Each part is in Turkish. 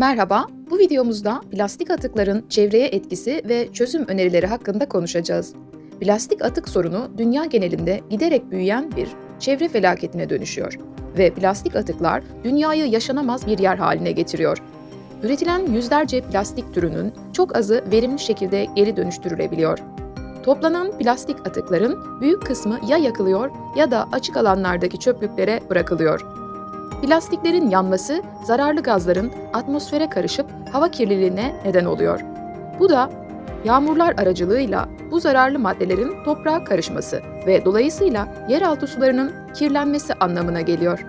Merhaba, bu videomuzda plastik atıkların çevreye etkisi ve çözüm önerileri hakkında konuşacağız. Plastik atık sorunu dünya genelinde giderek büyüyen bir çevre felaketine dönüşüyor ve plastik atıklar dünyayı yaşanamaz bir yer haline getiriyor. Üretilen yüzlerce plastik türünün çok azı verimli şekilde geri dönüştürülebiliyor. Toplanan plastik atıkların büyük kısmı ya yakılıyor ya da açık alanlardaki çöplüklere bırakılıyor. Plastiklerin yanması zararlı gazların atmosfere karışıp hava kirliliğine neden oluyor. Bu da yağmurlar aracılığıyla bu zararlı maddelerin toprağa karışması ve dolayısıyla yeraltı sularının kirlenmesi anlamına geliyor.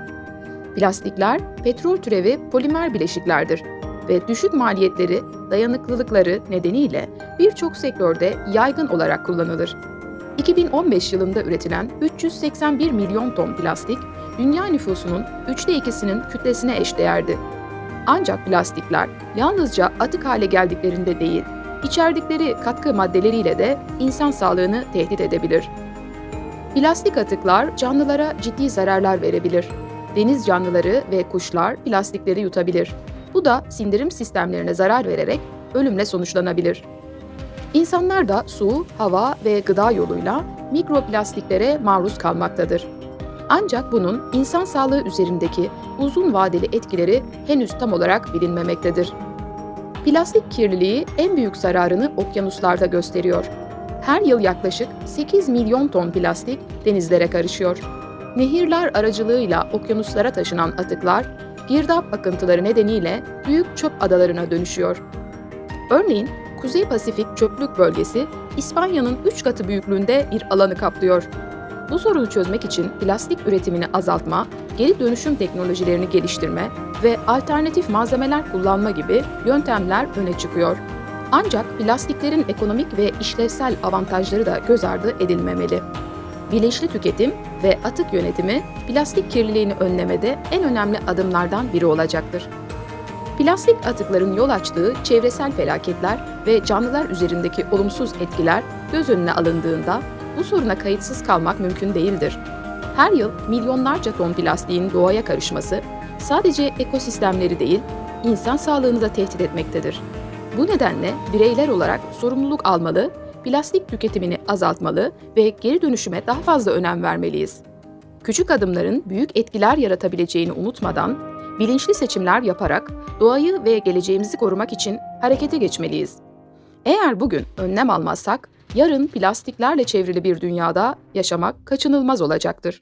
Plastikler petrol türevi polimer bileşiklerdir ve düşük maliyetleri, dayanıklılıkları nedeniyle birçok sektörde yaygın olarak kullanılır. 2015 yılında üretilen 381 milyon ton plastik, dünya nüfusunun üçte ikisinin kütlesine eşdeğerdi. Ancak plastikler yalnızca atık hale geldiklerinde değil, içerdikleri katkı maddeleriyle de insan sağlığını tehdit edebilir. Plastik atıklar canlılara ciddi zararlar verebilir. Deniz canlıları ve kuşlar plastikleri yutabilir. Bu da sindirim sistemlerine zarar vererek ölümle sonuçlanabilir. İnsanlar da su, hava ve gıda yoluyla mikroplastiklere maruz kalmaktadır. Ancak bunun insan sağlığı üzerindeki uzun vadeli etkileri henüz tam olarak bilinmemektedir. Plastik kirliliği en büyük zararını okyanuslarda gösteriyor. Her yıl yaklaşık 8 milyon ton plastik denizlere karışıyor. Nehirler aracılığıyla okyanuslara taşınan atıklar, girdap akıntıları nedeniyle büyük çöp adalarına dönüşüyor. Örneğin Kuzey Pasifik çöplük bölgesi İspanya'nın 3 katı büyüklüğünde bir alanı kaplıyor. Bu sorunu çözmek için plastik üretimini azaltma, geri dönüşüm teknolojilerini geliştirme ve alternatif malzemeler kullanma gibi yöntemler öne çıkıyor. Ancak plastiklerin ekonomik ve işlevsel avantajları da göz ardı edilmemeli. Bilinçli tüketim ve atık yönetimi plastik kirliliğini önlemede en önemli adımlardan biri olacaktır. Plastik atıkların yol açtığı çevresel felaketler ve canlılar üzerindeki olumsuz etkiler göz önüne alındığında bu soruna kayıtsız kalmak mümkün değildir. Her yıl milyonlarca ton plastiğin doğaya karışması sadece ekosistemleri değil, insan sağlığını da tehdit etmektedir. Bu nedenle bireyler olarak sorumluluk almalı, plastik tüketimini azaltmalı ve geri dönüşüme daha fazla önem vermeliyiz. Küçük adımların büyük etkiler yaratabileceğini unutmadan, bilinçli seçimler yaparak doğayı ve geleceğimizi korumak için harekete geçmeliyiz. Eğer bugün önlem almazsak, yarın plastiklerle çevrili bir dünyada yaşamak kaçınılmaz olacaktır.